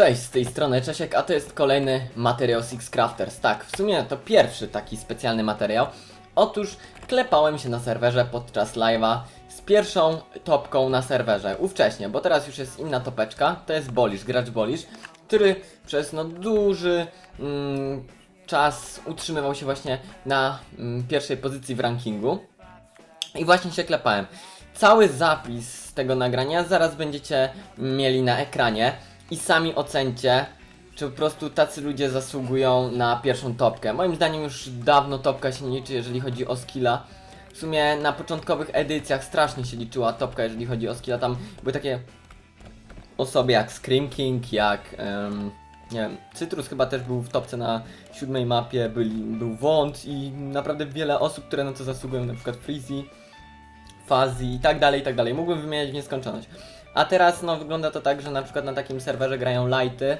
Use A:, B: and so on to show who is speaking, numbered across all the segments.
A: Cześć, z tej strony Czesiek, a to jest kolejny materiał Six Crafters. Tak, w sumie to pierwszy taki specjalny materiał. Otóż klepałem się na serwerze podczas live'a z pierwszą topką na serwerze, ówcześnie, bo teraz już jest inna topeczka, to jest Bolisz, gracz Bolisz, który przez no duży mm, czas utrzymywał się właśnie na mm, pierwszej pozycji w rankingu. I właśnie się klepałem. Cały zapis tego nagrania zaraz będziecie mieli na ekranie i sami ocencie, czy po prostu tacy ludzie zasługują na pierwszą topkę. Moim zdaniem już dawno topka się nie liczy, jeżeli chodzi o skilla. W sumie na początkowych edycjach strasznie się liczyła topka, jeżeli chodzi o skilla. Tam były takie osoby jak Scream King, jak em, nie wiem, Cytrus chyba też był w topce na siódmej mapie, byli, był Wąt i naprawdę wiele osób, które na to zasługują, na przykład Freezy, Fuzzy i tak dalej, i tak dalej. Mógłbym wymieniać w nieskończoność. A teraz no wygląda to tak, że na przykład na takim serwerze grają Lighty,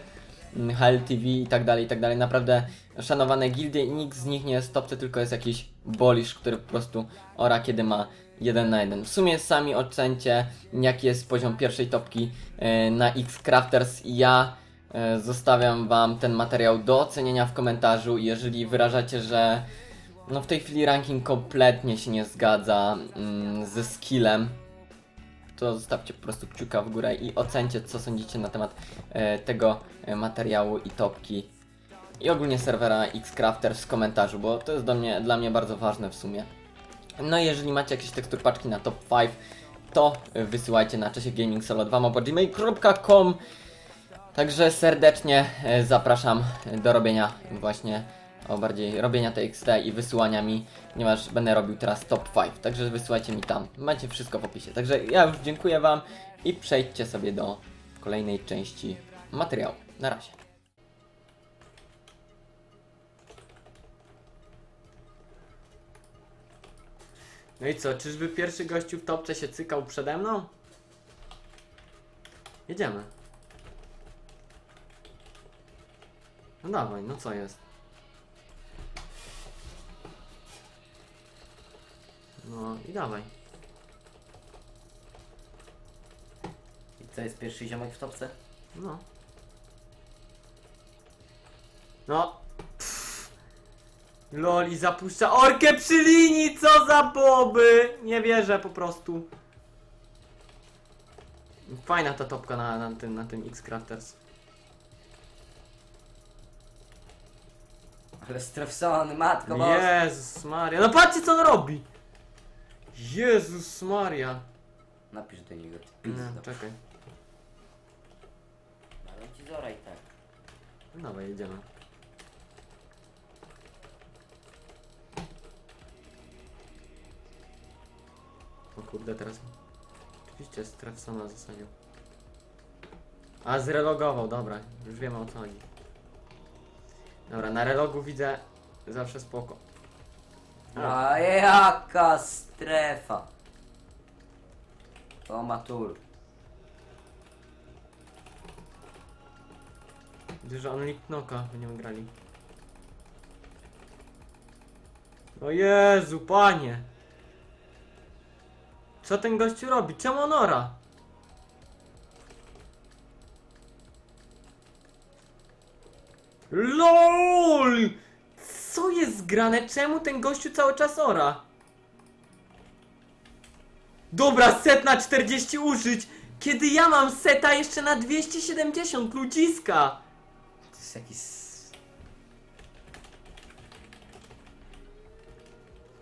A: mm, HLTV i tak dalej, i tak dalej. Naprawdę szanowane gildie i nikt z nich nie jest topce, tylko jest jakiś bolisz, który po prostu ora kiedy ma jeden na jeden. W sumie sami ocencie jaki jest poziom pierwszej topki e, na X Crafters i ja e, zostawiam wam ten materiał do ocenienia w komentarzu. Jeżeli wyrażacie, że no w tej chwili ranking kompletnie się nie zgadza mm, ze skillem, to zostawcie po prostu kciuka w górę i ocencie, co sądzicie na temat e, tego e, materiału i topki. I ogólnie serwera Xcrafters w komentarzu, bo to jest do mnie, dla mnie bardzo ważne w sumie. No i jeżeli macie jakieś teksturpaczki na top 5, to e, wysyłajcie na czesiekgaming2 Także serdecznie e, zapraszam do robienia właśnie, o bardziej robienia TXT i wysyłania mi, ponieważ będę robił teraz top 5. Także wysyłajcie mi tam. Macie wszystko w opisie. Także ja już dziękuję Wam i przejdźcie sobie do kolejnej części materiału. Na razie. No i co, czyżby pierwszy gościu w topce się cykał przede mną? Jedziemy. No dawaj, no co jest? No i dawaj.
B: I co jest pierwszy ziomek w topce?
A: No. No. Pff. Loli zapuszcza orkę przy linii, co za boby! Nie wierzę po prostu. Fajna ta topka na, na tym, na tym X-Crafters.
B: Ale strefsony, matko boska.
A: Jezus Maria. No patrzcie co on robi! Jezus Maria.
B: Napisz do niego, ty
A: No,
B: pizdo.
A: czekaj.
B: Ale ci zora i tak.
A: No Dawaj, jedziemy. O kurde, teraz... Oczywiście Strefsona zasadził. A, zrelogował, dobra. Już wiemy o co chodzi. Dobra, na relogu widzę zawsze spoko.
B: A jaka strefa. To matur.
A: Widzę, że on Knoka będziemy grali. O Jezu, panie! Co ten gościu robi? Czemu on ora? LOL! Co jest grane? Czemu ten gościu cały czas ora? Dobra, set na 40 użyć! Kiedy ja mam seta jeszcze na 270 ludziska!
B: To jest jakiś...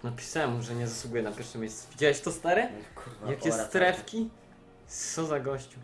A: Napisałem mu, że nie zasługuje na pierwsze miejsce. Widziałeś to stary?
B: Kurwa,
A: Jakie
B: ora
A: strefki? Co za gościu.